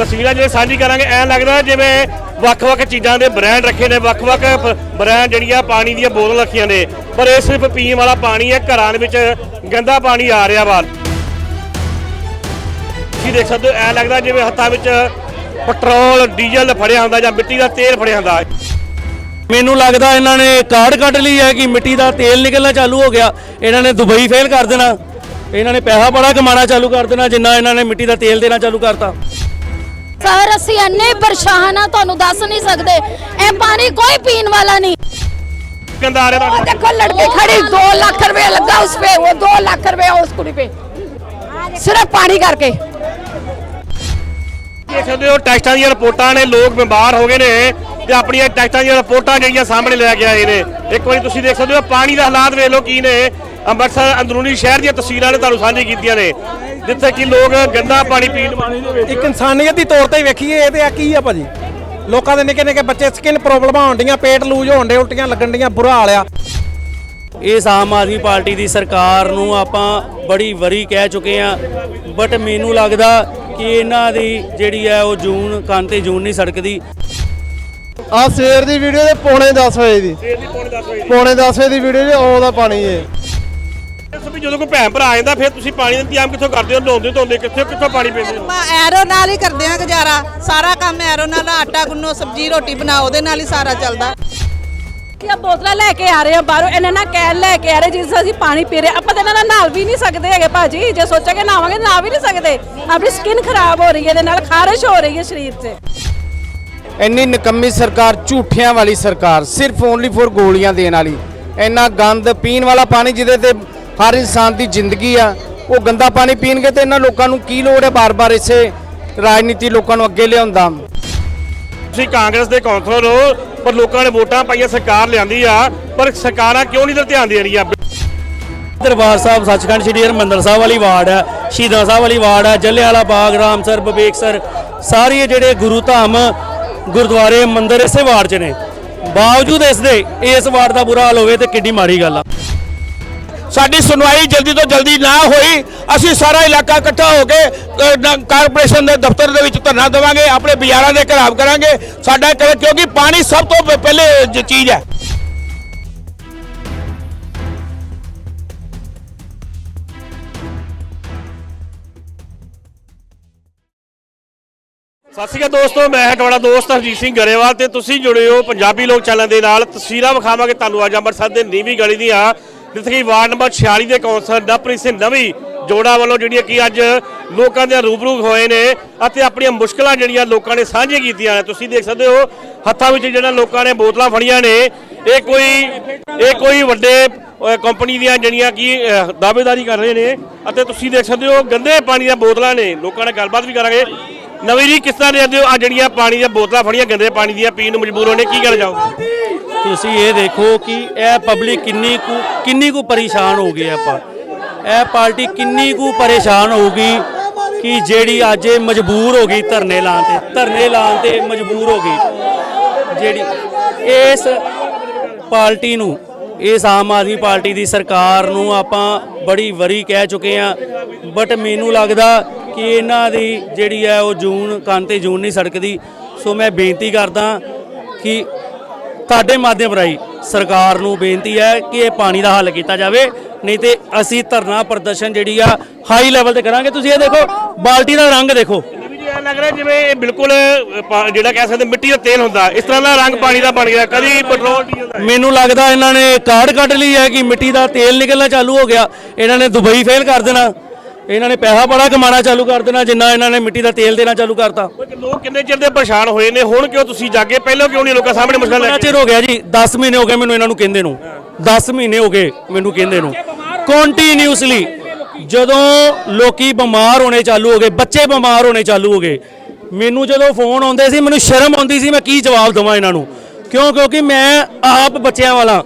ਤਸਵੀਰਾਂ ਜਿਹੜੇ ਸਾਂਝੀ ਕਰਾਂਗੇ, ਐਂ ਲੱਗਦਾ ਜਿਵੇਂ ਵੱਖ-ਵੱਖ ਚੀਜ਼ਾਂ ਦੇ ਬ੍ਰਾਂਡ ਰੱਖੇ ਨੇ, ਵੱਖ-ਵੱਖ ਪ- ਬ੍ਰਾਂਡ ਜਿਹੜੀਆਂ ਪਾਣੀ ਦੀਆਂ ਬੋਤਲਾਂ ਰੱਖੀਆਂ ਨੇ, ਪਰ ਇਹ ਸਿਰਫ ਪੀਣ ਵਾਲਾ ਪਾਣੀ ਹੈ, ਘਰਾਂ ਦੇ ਵਿੱਚ ਗੰਦਾ ਪਾਣੀ ਆ ਰਿਹਾ ਵਾ ਤੁਸੀਂ ਦੇਖ ਸਕਦੇ ਹੋ, ਐਂ ਲੱਗਦਾ ਜਿਵੇਂ ਹੱਥਾਂ ਵਿੱਚ ਪੈਟਰੋਲ, ਡੀਜ਼ਲ ਫੜਿਆ ਹੁੰਦਾ ਜਾਂ ਮਿੱਟੀ ਦਾ ਤੇਲ ਫੜਿਆ ਹੁੰਦਾ। ਮੈਨੂੰ ਲੱਗਦਾ ਇਹਨਾਂ ਨੇ ਕਾਰਡ ਕੱਢ ਲਈ ਹੈ ਕਿ ਮਿੱਟੀ ਦਾ ਤੇਲ ਨਿਕਲਣਾ ਚਾਲੂ ਹੋ ਗਿਆ। ਇਹਨਾਂ ਨੇ ਦੁਬਈ ਫੇਲ ਕਰ ਦੇਣਾ। ਇਹਨਾਂ ਨੇ ਪੈਸਾ ਬੜਾ ਕਮਾਉਣਾ ਚਾਲੂ ਕਰ ਦੇਣਾ, ਜਿੰਨਾ ਇਹਨਾਂ ਨੇ ਮਿੱਟੀ ਦਾ ਤੇਲ ਦੇਣਾ ਚਾਲੂ ਕਰਤਾ। ਸਰ ਅਸੀਂ ਇੰਨੇ ਪਰੇਸ਼ਾਨ ਆ ਤੁਹਾਨੂੰ ਦੱਸ ਨਹੀਂ ਸਕਦੇ ਇਹ ਪਾਣੀ ਕੋਈ ਪੀਣ ਵਾਲਾ ਨਹੀਂ ਗੰਦਾ ਆ ਰਿਹਾ वो ਤੁਹਾਡੇ देखो लड़की खड़ी दो लाख रुपए लगा उस पे वो दो लाख रुपए उस कुड़ी पे सिर्फ पानी करके ਦੇਖ ਸਕਦੇ ਹੋ ਟੈਸਟਾਂ ਦੀਆਂ ਰਿਪੋਰਟਾਂ ਨੇ ਲੋਕ ਬਿਮਾਰ ਹੋ ਗਏ ਨੇ ਤੇ ਆਪਣੀਆਂ ਟੈਸਟਾਂ ਦੀਆਂ ਰਿਪੋਰਟਾਂ ਜਿਹੜੀਆਂ ਸਾਹਮਣੇ ਲੈ ਕੇ ਆਏ ਨੇ ਇੱਕ ਵਾਰੀ ਤੁਸੀਂ ਦੇਖ ਸਕਦੇ ਹੋ ਪਾਣੀ ਦਾ ਹਾਲਾਤ ਵੇਖ ਲਓ ਕੀ ਨੇ ਅੰਮ੍ਰਿਤਸਰ ਅੰਦਰੂਨੀ ਸ਼ਹਿਰ ਦੀਆਂ ਤਸਵੀਰਾਂ ਨੇ ਤੁਹਾਨੂੰ ਸਾਂਝੀ ਕੀਤੀਆਂ ਨੇ ਜਿੱਥੇ ਕਿ ਲੋਕ ਗੰਦਾ ਪਾਣੀ ਪੀਣ ਪਾਣੀ ਦੇ ਵਿੱਚ। ਇੱਕ ਇਨਸਾਨੀਅਤ ਦੀ ਤੌਰ ਤੇ ਵੇਖੀਏ ਇਹ ਤੇ ਆ ਕੀ ਆ ਭਾਜੀ? ਲੋਕਾਂ ਦੇ ਨਿੱਕੇ ਨਿੱਕੇ ਬੱਚੇ ਸਕਿਨ ਪ੍ਰੋਬਲਮਾਂ ਹੋਣ ਡੀਆਂ ਪੇਟ ਲੂਜ ਹੋਣ ਡੇ ਉਲਟੀਆਂ ਲੱਗਣ ਡੀਆਂ ਬੁਰਾ ਹਾਲ ਆ। ਇਸ ਆਮ ਆਦਮੀ ਪਾਰਟੀ ਦੀ ਸਰਕਾਰ ਨੂੰ ਆਪਾਂ ਬੜੀ ਵਰੀ ਕਹਿ ਚੁੱਕੇ ਆ ਬਟ ਮੈਨੂੰ ਲੱਗਦਾ ਕਿ ਇਹਨਾਂ ਦੀ ਜਿਹੜੀ ਹੈ ਉਹ ਜੂਨ ਕੰਨ ਤੇ ਜੂਨ ਨਹੀਂ ਸੜਕਦੀ। ਆ ਸਵੇਰ ਦੀ ਵੀਡੀਓ ਦੇ ਪੌਣੇ 10 ਵਜੇ ਦੀ। ਸਵੇਰ ਦੀ ਪੌਣੇ 10 ਵਜੇ ਪੌਣੇ 10 ਵਜੇ ਦੀ ਵੀਡੀਓ ਜੇ ਆਉਂਦਾ ਪਾਣੀ ਏ ਇਸ ਵੀ ਜਦੋਂ ਕੋਈ ਭੈਣ ਭਰਾ ਆ ਜਾਂਦਾ ਫਿਰ ਤੁਸੀਂ ਪਾਣੀ ਦਾ ਇੰਤਜ਼ਾਮ ਕਿੱਥੋਂ ਕਰਦੇ ਹੋ? ਨਹਾਉਂਦੇ ਧੋਂਦੇ ਕਿੱਥੇ? ਕਿੱਥੋਂ ਪਾਣੀ ਪੀਂਦੇ ਹੋ? ਆਪਾਂ ਐਰੋ ਨਾਲ ਹੀ ਕਰਦੇ ਆ ਗੁਜ਼ਾਰਾ। ਸਾਰਾ ਕੰਮ ਐਰੋ ਨਾਲ ਆਟਾ ਗੁੰਨੋ ਸਬਜ਼ੀ ਰੋਟੀ ਬਣਾਓ ਉਹਦੇ ਨਾਲ ਹੀ ਸਾਰਾ ਚੱਲਦਾ। ਕਿ ਆ ਬੋਤਲਾਂ ਲੈ ਕੇ ਆ ਰਹੇ ਆ ਬਾਹਰੋਂ ਇਹਨਾਂ ਨਾਲ ਕੈਨ ਲੈ ਕੇ ਆ ਰਹੇ ਜਿਸ ਅਸੀਂ ਪਾਣੀ ਪੀ ਰਹੇ ਆਪਾਂ ਤਾਂ ਇਹਨਾਂ ਨਾਲ ਵੀ ਨਹੀਂ ਸਕਦੇ ਹੈਗੇ ਭਾਜੀ। ਜੇ ਸੋਚਾਂਗੇ ਨਹਾਵਾਂਗੇ ਨਹਾ ਵੀ ਨਹੀਂ ਸਕਦੇ। ਆਪਣੀ ਸਕਿਨ ਖਰਾਬ ਹੋ ਰਹੀ ਹੈ ਇਹਦੇ ਨਾਲ ਖਾਰਿਸ਼ ਹੋ ਰਹੀ ਹੈ ਸਰੀਰ 'ਚ। ਇੰਨੀ ਨਕੰਮੀ ਸਰਕਾਰ ਝੂਠਿਆਂ ਵਾਲੀ ਸਰਕਾਰ ਸਿਰਫ ਓਨਲੀ ਫॉर ਗੋਲੀਆਂ ਦੇਣ ਵਾਲੀ। ਇੰਨਾ ਗੰਦ ਪੀਣ ਵਾਲਾ ਪਾਣੀ ਜਿਹਦੇ ਤੇ ਹਰ ਇਨਸਾਨ ਦੀ ਜ਼ਿੰਦਗੀ ਆ। ਉਹ ਗੰਦਾ ਪਾਣੀ ਪੀਣਗੇ ਤੇ ਇਹਨਾਂ ਲੋਕਾਂ ਨੂੰ ਕੀ ਲੋੜ ਹੈ ਬਾਰ-ਬਾਰ ਇਸੇ ਰਾਜਨੀਤੀ ਲੋਕਾਂ ਨੂੰ ਅੱਗੇ ਲਿਆਉਂਦਾ ਤੁਸੀਂ ਕਾਂਗਰਸ ਦੇ ਕੌਂਸਲਰ ਹੋ ਪਰ ਲੋਕਾਂ ਨੇ ਵੋਟਾਂ ਪਾਈਆਂ ਸਰਕਾਰ ਲਿਆਂਦੀ ਆ ਪਰ ਸਰਕਾਰਾਂ ਕਿਉਂ ਨਹੀਂ ਤੇ ਧਿਆਨ ਦੇ ਰਹੀਆਂ ਦਰਬਾਰ ਸਾਹਿਬ ਸੱਚਖੰਡ ਸ੍ਰੀ ਹਰਿਮੰਦਰ ਸਾਹਿਬ ਵਾਲੀ ਵਾਰਡ ਹੈ ਸ਼ਹੀਦਾਂ ਸਾਹਿਬ ਵਾਲੀ ਵਾਰਡ ਹੈ ਜਲਿਆਂਵਾਲਾ ਬਾਗ ਰਾਮਸਰ ਬਬੇਕਸਰ ਸਾਰੇ ਜਿਹੜੇ ਗੁਰੂ ਧਾਮ ਗੁਰਦੁਆਰੇ ਮੰਦਿਰ ਇਸੇ ਵਾਰਡ 'ਚ ਨੇ। ਬਾਵਜੂਦ ਇਸ ਦੇ ਇਸ ਵਾਰਡ ਦਾ ਬੁਰਾ ਹਾਲ ਹੋਵੇ ਤੇ ਕਿੰਨੀ ਮਾੜੀ ਗੱਲ ਆ। ਸਾਡੀ ਸੁਣਵਾਈ ਜਲਦੀ ਤੋਂ ਜਲਦੀ ਨਾ ਹੋਈ, ਅਸੀਂ ਸਾਰਾ ਇਲਾਕਾ ਇਕੱਠਾ ਹੋ ਕੇ ਕਾਰਪੋਰੇਸ਼ਨ ਦੇ ਦਫ਼ਤਰ ਦੇ ਵਿੱਚ ਧਰਨਾ ਦੇਵਾਂਗੇ, ਆਪਣੇ ਬਾਜ਼ਾਰਾਂ ਦੇ ਘਰਾਵ ਕਰਾਂਗੇ। ਸਾਡਾ ਕਿਉਂਕਿ ਪਾਣੀ ਸਭ ਤੋਂ ਪਹਿਲੇ ਚੀਜ਼ ਹੈ। ਸਤਿ ਸ਼੍ਰੀ ਅਕਾਲ ਦੋਸਤੋ, ਮੈਂ ਹਾਂ ਤੁਹਾਡਾ ਦੋਸਤ ਹਰਜੀਤ ਸਿੰਘ ਗਰੇਵਾਲ ਤੇ ਤੁਸੀਂ ਜੁੜੇ ਹੋ ਪੰਜਾਬੀ ਲੋਕ ਚੈਨਲ ਦੇ ਨਾਲ। ਤਸਵੀਰਾਂ ਵਿਖਾਵਾਂਗੇ ਤੁਹਾਨੂੰ ਅੱਜ ਅੰਮ੍ਰਿਤਸਰ ਦੇ ਨੀਵੀਂ ਗਲੀ ਦੀਆਂ ਜਿੱਥੇ ਕਿ ਵਾਰਡ ਨੰਬਰ 46 ਦੇ ਕੌਂਸਲਰ ਨਵਪ੍ਰੀਤ ਸਿੰਘ ਨਵੀ ਜੋੜਾ ਵੱਲੋਂ ਜਿਹੜੀਆਂ ਕਿ ਅੱਜ ਲੋਕਾਂ ਦੇ ਰੂਬਰੂ ਹੋਏ ਨੇ ਅਤੇ ਆਪਣੀਆਂ ਮੁਸ਼ਕਲਾਂ ਜਿਹੜੀਆਂ ਲੋਕਾਂ ਨੇ ਸਾਂਝੀਆਂ ਕੀਤੀਆਂ ਨੇ। ਤੁਸੀਂ ਦੇਖ ਸਕਦੇ ਹੋ, ਹੱਥਾਂ ਵਿੱਚ ਜਿਹੜਾ ਲੋਕਾਂ ਨੇ ਬੋਤਲਾਂ ਫੜੀਆਂ ਨੇ। ਇਹ ਕੋਈ ਇਹ ਕੋਈ ਵੱਡੇ ਕੰਪਨੀ ਦੀਆਂ ਜਿਹੜੀਆਂ ਕਿ ਦਾਅਵੇਦਾਰੀ ਕਰ ਰਹੇ ਨੇ ਅਤੇ ਤੁਸੀਂ ਦੇਖ ਸਕਦੇ ਹੋ ਗੰਦੇ ਪਾਣੀ ਦੀਆਂ ਬੋਤਲਾਂ ਨੇ। ਲੋਕਾਂ ਨਾਲ ਗੱਲਬਾਤ ਵੀ ਕਰਾਂਗੇ। ਨਵੀਂ ਜੀ, ਕਿਸ ਤਰ੍ਹਾਂ ਦੇਖਦੇ ਹੋ ਆ ਜਿਹੜੀਆਂ ਪਾਣੀ ਦੀਆਂ ਬੋਤਲਾਂ ਫੜੀਆਂ ਗੰਦੇ ਪਾਣੀ ਦੀਆਂ, ਪੀਣ ਨੂੰ ਮਜਬੂਰ ਹੋਣੇ ਕੀ ਕਹਿਣਾ ਚਾਹੋਗੇ ਤੁਸੀਂ ਇਹ ਦੇਖੋ ਕਿ ਇਹ ਪਬਲਿਕ ਕਿੰਨੀ ਕੁ ਕਿੰਨੀ ਕੁ ਪਰੇਸ਼ਾਨ ਹੋ ਗਈ ਹੈ ਆਪਾਂ। ਇਹ ਪਾਰਟੀ ਕਿੰਨੀ ਕੁ ਪਰੇਸ਼ਾਨ ਹੋਊਗੀ ਕਿ ਜਿਹੜੀ ਅੱਜ ਇਹ ਮਜਬੂਰ ਹੋ ਗਈ ਧਰਨੇ ਲਾਉਣ ਤੇ। ਧਰਨੇ ਲਾਉਣ ਤੇ ਮਜਬੂਰ ਹੋ ਗਈ। ਜਿਹੜੀ ਇਸ ਪਾਰਟੀ ਨੂੰ, ਇਸ ਆਮ ਆਦਮੀ ਪਾਰਟੀ ਦੀ ਸਰਕਾਰ ਨੂੰ ਆਪਾਂ ਬੜੀ ਵਰੀ ਕਹਿ ਚੁੱਕੇ ਆ ਬਟ ਮੈਨੂੰ ਲੱਗਦਾ ਕਿ ਇਹਨਾਂ ਦੀ ਜਿਹੜੀ ਹੈ ਉਹ ਜੂਨ, ਕੰਨ ਤੇ ਜੂਨ ਨਹੀਂ ਸੜਕਦੀ। ਸੋ ਮੈਂ ਬੇਨਤੀ ਕਰਦਾ ਕਿ ਤੁਹਾਡੇ ਮਾਧਿਅਮ ਰਾਹੀਂ ਸਰਕਾਰ ਨੂੰ ਬੇਨਤੀ ਹੈ ਕਿ ਇਹ ਪਾਣੀ ਦਾ ਹੱਲ ਕੀਤਾ ਜਾਵੇ ਨਹੀਂ ਤੇ ਅਸੀਂ ਧਰਨਾ ਪ੍ਰਦਰਸ਼ਨ ਜਿਹੜੀ ਆ ਹਾਈ ਲੈਵਲ ਤੇ ਕਰਾਂਗੇ। ਤੁਸੀਂ ਇਹ ਦੇਖੋ ਬਾਲਟੀ ਦਾ ਰੰਗ ਦੇਖੋ। ਐਂ ਲੱਗ ਰਿਹਾ ਜਿਵੇਂ ਇਹ ਬਿਲਕੁਲ ਪਾ- ਜਿਹੜਾ ਕਹਿ ਸਕਦੇ ਮਿੱਟੀ ਦਾ ਤੇਲ ਹੁੰਦਾ ਇਸ ਤਰ੍ਹਾਂ ਦਾ ਰੰਗ ਪਾਣੀ ਦਾ ਬਣ ਗਿਆ। ਕਦੀ ਪੈਟਰੋਲ ਡੀਜ਼ਲ ਦਾ ਮੈਨੂੰ ਲੱਗਦਾ ਇਹਨਾਂ ਨੇ ਕਾਰਡ ਕੱਢ ਲਈ ਹੈ ਕਿ ਮਿੱਟੀ ਦਾ ਤੇਲ ਨਿਕਲਣਾ ਚਾਲੂ ਹੋ ਗਿਆ। ਇਹਨਾਂ ਨੇ ਦੁਬਈ ਫੇਲ ਕਰ ਦੇਣਾ। ਇਹਨਾਂ ਨੇ ਪੈਸਾ ਬੜਾ ਕਮਾਉਣਾ ਚਾਲੂ ਕਰ ਦੇਣਾ ਜਿੰਨਾ ਇਹਨਾਂ ਨੇ ਮਿੱਟੀ ਦਾ ਤੇਲ ਦੇਣਾ ਚਾਲੂ ਕਰਤਾ। ਲੋਕ ਕਿੰਨੇ ਚਿਰ ਦੇ ਪਰੇਸ਼ਾਨ ਹੋਏ ਨੇ ਹੁਣ ਕਿਉਂ ਤੁਸੀਂ ਜਾਗੇ? ਪਹਿਲਾਂ ਕਿਉਂ ਨਹੀਂ ਲੋਕਾਂ ਸਾਹਮਣੇ ਮੁਸ਼ਕਲ ਲੈ ਕਿੰਨਾ ਚਿਰ ਹੋ ਗਿਆ ਜੀ? 10 ਮਹੀਨੇ ਹੋ ਗਏ ਮੈਨੂੰ ਇਹਨਾਂ ਨੂੰ ਕਹਿੰਦੇ ਨੂੰ। 10 ਮਹੀਨੇ ਹੋ ਗਏ ਮੈਨੂੰ ਕਹਿੰਦੇ ਨੂੰ। ਕੰਟੀਨਿਊਸਲੀ ਜਦੋਂ ਲੋਕੀ ਬਿਮਾਰ ਹੋਣੇ ਚਾਲੂ ਹੋ ਗਏ ਬੱਚੇ ਬਿਮਾਰ ਹੋਣੇ ਚਾਲੂ ਹੋ ਗਏ ਮੈਨੂੰ ਜਦੋਂ ਫੋਨ ਆਉਂਦੇ ਸੀ ਮੈਨੂੰ ਸ਼ਰਮ ਆਉਂਦੀ ਸੀ ਮੈਂ ਕੀ ਜਵਾਬ ਦਵਾਂ ਇਹਨਾਂ ਨੂੰ? ਕਿਉਂ? ਕਿਉਂਕਿ ਮੈਂ ਆਪ ਬੱਚਿਆਂ ਵਾਲਾ।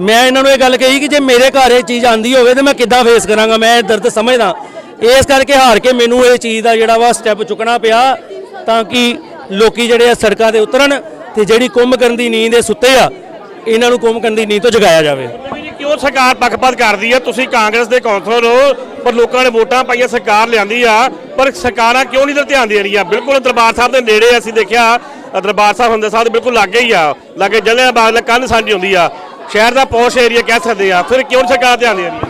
ਮੈਂ ਇਹਨਾਂ ਨੂੰ ਇਹ ਗੱਲ ਕਹੀ ਕਿ ਜੇ ਮੇਰੇ ਘਰ ਇਹ ਚੀਜ਼ ਆਂਦੀ ਹੋਵੇ ਤੇ ਮੈਂ ਕਿੱਦਾਂ ਫੇਸ ਕਰਾਂਗਾ? ਮੈਂ ਇਹ ਦਰਦ ਸਮਝਦਾ। ਇਸ ਕਰਕੇ ਹਾਰ ਕੇ ਮੈਨੂੰ ਇਹ ਚੀਜ਼ ਦਾ ਜਿਹੜਾ ਵਾ ਸਟੈਪ ਚੁੱਕਣਾ ਪਿਆ ਤਾਂ ਕਿ ਲੋਕੀ ਜਿਹੜੇ ਆ ਸੜਕਾਂ ਤੇ ਉਤਰਨ ਤੇ ਜਿਹੜੀ ਕੁੰਭ ਕਰਨ ਦੀ ਨੀਂਦ ਦੇ ਸੁੱਤੇ ਆ, ਇਹਨਾਂ ਨੂੰ ਕੁੰਭ ਕਰਨ ਦੀ ਨੀਂਦ ਤੋਂ ਜਗਾਇਆ ਜਾਵੇ। ਕਿਉਂ ਸਰਕਾਰ ਪੱਖਪਾਤ ਕਰਦੀ ਆ? ਤੁਸੀਂ ਕਾਂਗਰਸ ਦੇ ਕੌਂਸਲਰ ਹੋ, ਪਰ ਲੋਕਾਂ ਨੇ ਵੋਟਾਂ ਪਾਈਆਂ, ਸਰਕਾਰ ਲਿਆਂਦੀ ਆ, ਪਰ ਸਰਕਾਰਾਂ ਕਿਉਂ ਨਹੀਂ ਤੇ ਧਿਆਨ ਦੇ ਰਹੀਆਂ? ਬਿਲਕੁਲ ਦਰਬਾਰ ਸਾਹਿਬ ਦੇ ਨੇੜੇ ਅਸੀਂ ਦੇਖਿਆ ਦਰਬਾਰ ਸਾਹਿਬ ਹੁੰਦੇ ਸਾਹਿਬ ਬਿਲਕੁਲ ਲਾਗੇ ਹੀ ਆ, ਲਾਗੇ ਜਲਿਆਂ ਬਾਗ ਨਾਲ ਕੰਨ ਸਾਂਝੀ ਹੁੰਦੀ ਆ। ਸ਼ਹਿਰ ਦਾ ਪੌਸ਼ ਏਰੀਆ ਕਹਿ ਸਕਦੇ ਆ, ਫਿਰ ਕਿਉਂ ਸਰਕਾਰ ਧਿਆਨ ਦੇ ਰਹੀ? ਹੈ